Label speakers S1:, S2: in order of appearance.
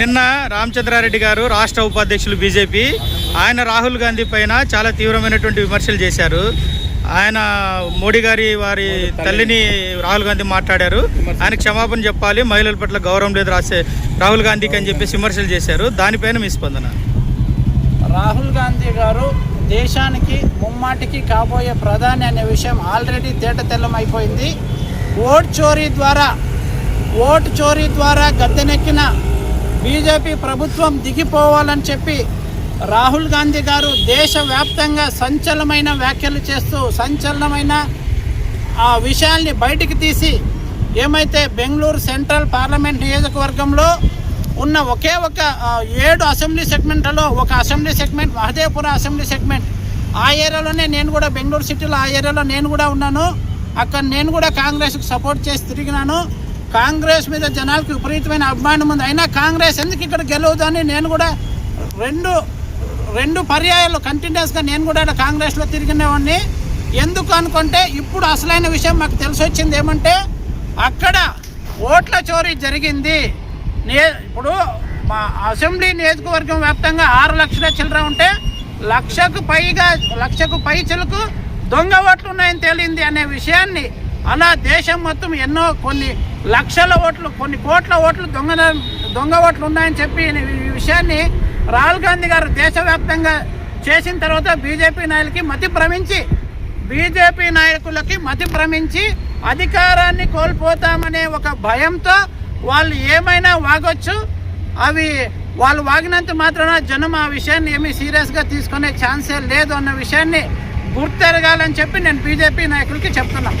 S1: నిన్న రామచంద్రారెడ్డి గారు రాష్ట్ర ఉపాధ్యక్షులు బీజేపీ ఆయన రాహుల్ గాంధీ పైన చాలా తీవ్రమైనటువంటి విమర్శలు చేశారు. ఆయన మోడీ గారి వారి తల్లిని రాహుల్ గాంధీ మాట్లాడారు. ఆయన క్షమాపణ చెప్పాలి మహిళల పట్ల గౌరవం లేదు రాసే రాహుల్ గాంధీకి అని చెప్పేసి విమర్శలు చేశారు. దానిపైన మీ స్పందన?
S2: రాహుల్ గాంధీ గారు దేశానికి ముమ్మాటికి కాబోయే ప్రధాని అనే విషయం ఆల్రెడీ తేటతెల్లమైపోయింది ఓట్ చోరీ ద్వారా ఓటు చోరీ ద్వారా గద్దెనెక్కిన బీజేపీ ప్రభుత్వం దిగిపోవాలని చెప్పి రాహుల్ గాంధీ గారు దేశవ్యాప్తంగా సంచలనమైన వ్యాఖ్యలు చేస్తూ సంచలనమైన ఆ విషయాల్ని బయటికి తీసి ఏమైతే బెంగళూరు సెంట్రల్ పార్లమెంట్ నియోజకవర్గంలో ఉన్న ఒకే ఒక ఏడు అసెంబ్లీ సెగ్మెంట్లలో ఒక assembly segment Mahadevpura assembly segment ఆ ఏరియాలోనే నేను కూడా బెంగళూరు సిటీలో ఆ ఏరియాలో నేను కూడా ఉన్నాను. అక్కడ నేను కూడా కాంగ్రెస్కి సపోర్ట్ చేసి తిరిగినాను. కాంగ్రెస్ మీద జనాలకు విపరీతమైన అభిమానం ఉంది. అయినా కాంగ్రెస్ ఎందుకు ఇక్కడ గెలవదని నేను కూడా రెండు రెండు పర్యాయాలు కంటిన్యూస్గా నేను కూడా కాంగ్రెస్లో తిరిగినవాడిని. ఎందుకు అనుకుంటే ఇప్పుడు అసలైన విషయం మాకు తెలిసి వచ్చింది ఏమంటే అక్కడ ఓట్ల చోరీ జరిగింది. నే ఇప్పుడు మా అసెంబ్లీ నియోజకవర్గం వ్యాప్తంగా ఆరు లక్షల చిల్లర ఉంటే లక్షకు పైగా లక్షకు పై చిలుకు దొంగ ఓట్లు ఉన్నాయని తేలింది అనే విషయాన్ని అలా దేశం మొత్తం ఎన్నో కొన్ని లక్షల ఓట్లు కొన్ని కోట్ల ఓట్లు దొంగ దొంగ ఓట్లు ఉన్నాయని చెప్పి ఈ విషయాన్ని రాహుల్ గాంధీ గారు దేశవ్యాప్తంగా చేసిన తర్వాత బీజేపీ నాయకులకి మతి భ్రమించి బీజేపీ నాయకులకి మతి భ్రమించి అధికారాన్ని కోల్పోతామనే ఒక భయంతో వాళ్ళు ఏమైనా వాగొచ్చు అవి వాళ్ళు వాగినంత మాత్రాన జనం ఆ విషయాన్ని ఏమీ సీరియస్గా తీసుకునే ఛాన్సే లేదు అన్న విషయాన్ని గుర్తెరగాలని చెప్పి నేను బీజేపీ నాయకులకి చెప్తున్నాను